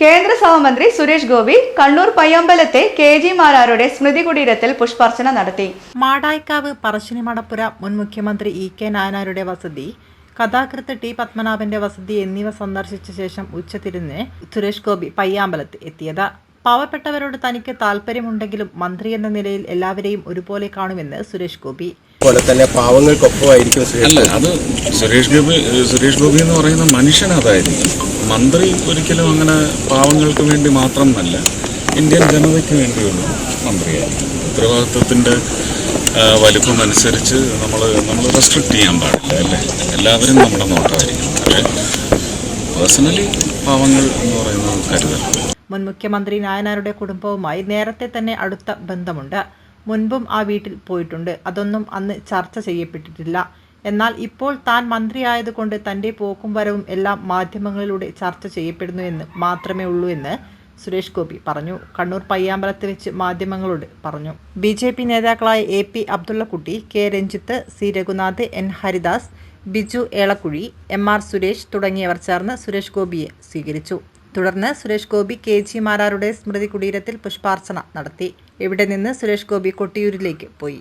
കേന്ദ്ര സഹമന്ത്രി സുരേഷ് ഗോപി കണ്ണൂർ പയ്യമ്പലത്തെ കെ ജി മാരാരുടെ സ്മൃതി കുടീരത്തിൽ പുഷ്പാർച്ചന നടത്തി. മാടായിക്കാവ് പറശ്ശിനി മടപ്പുര മുൻ മുഖ്യമന്ത്രി ഇ കെ നായനാരുടെ വസതി കഥാകൃത്ത് ടി പത്മനാഭന്റെ വസതി എന്നിവ സന്ദർശിച്ച ശേഷം ഉച്ചതിരിഞ്ഞ് സുരേഷ് ഗോപി പയ്യാമ്പലത്ത് എത്തിയത്. പാവപ്പെട്ടവരോട് തനിക്ക് താല്പര്യമുണ്ടെങ്കിലും മന്ത്രി എന്ന നിലയിൽ എല്ലാവരെയും ഒരുപോലെ കാണുമെന്ന് സുരേഷ് ഗോപി. പോലെ തന്നെ പാവങ്ങൾക്കൊപ്പമായിരിക്കും അല്ല അത് സുരേഷ് ഗോപി സുരേഷ് ഗോപി എന്ന് പറയുന്ന മനുഷ്യൻ അതായിരിക്കും. മന്ത്രി ഒരിക്കലും അങ്ങനെ പാവങ്ങൾക്ക് വേണ്ടി മാത്രമല്ല ഇന്ത്യൻ ജനതയ്ക്ക് വേണ്ടിയുള്ള മന്ത്രിയായിരിക്കും. ഉത്തരവാദിത്വത്തിന്റെ വലിപ്പം അനുസരിച്ച് നമ്മൾ നമ്മൾ റെസ്ട്രിക്ട് ചെയ്യാൻ പാടില്ല അല്ലേ? എല്ലാവരും നമ്മുടെ നോട്ടമായിരിക്കും പക്ഷേ പേഴ്സണലി പാവങ്ങൾ എന്ന് പറയുന്നത് കരുതൽ മുൻ മുഖ്യമന്ത്രി നായനാരുടെ കുടുംബവുമായി നേരത്തെ തന്നെ അടുത്ത ബന്ധമുണ്ട്. മുൻപും ആ വീട്ടിൽ പോയിട്ടുണ്ട്. അതൊന്നും അന്ന് ചർച്ച ചെയ്യപ്പെട്ടിട്ടില്ല. എന്നാൽ ഇപ്പോൾ താൻ മന്ത്രിയായതുകൊണ്ട് തന്റെ പോക്കും വരവും എല്ലാം മാധ്യമങ്ങളിലൂടെ ചർച്ച ചെയ്യപ്പെടുന്നു എന്ന് മാത്രമേ ഉള്ളൂ എന്ന് സുരേഷ് ഗോപി പറഞ്ഞു. കണ്ണൂർ പയ്യാമ്പലത്ത് വെച്ച് മാധ്യമങ്ങളോട് പറഞ്ഞു. ബി ജെ പി നേതാക്കളായ A P Abdullakutty K Ranjith C Raghunath N Haridas Biju Elakkuzhi M R Suresh തുടങ്ങിയവർ ചേർന്ന് സുരേഷ് ഗോപിയെ സ്വീകരിച്ചു. തുടർന്ന് സുരേഷ് ഗോപി കെ. ജി. മാരാരുടെ സ്മൃതി കുടീരത്തിൽ പുഷ്പാർച്ചന നടത്തി. ഇവിടെ നിന്ന് സുരേഷ് ഗോപി കൊട്ടിയൂരിലേക്ക് പോയി?